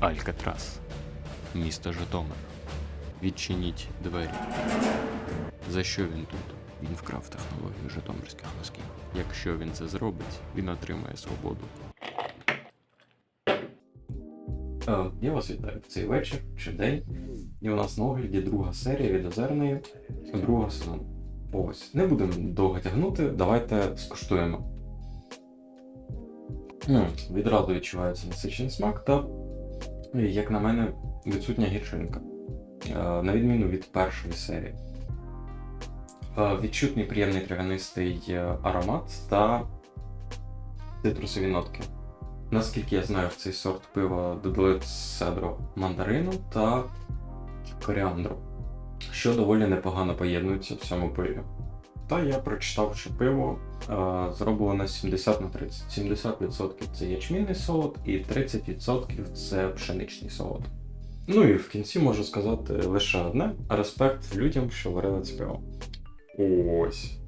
Алькатрас. Місто Житомир. Відчиніть двері. За що він тут? Він вкрав технологію житомирських носків. Якщо він це зробить, він отримає свободу. Е, Я вас вітаю в цей вечір чи день. І у нас на огляді друга серія від Озерної, другого сезону. Ось. Не будемо довго тягнути, давайте скуштуємо. М, Відразу відчувається насичений смак та, як на мене, відсутня гірчинка. Е, На відміну від першої серії. Е, Відчутний приємний трав'янистий е, аромат та цитрусові нотки. Наскільки я знаю, в цей сорт пива додали цедру мандарину та коріандру, що доволі непогано поєднується в цьому пиві. Та я прочитав, що пиво е, зроблено 70 на 30. 70% це ячмінний солод і 30% це пшеничний солод. Ну і в кінці можу сказати лише одне: респект людям, що варили це пиво. Ось.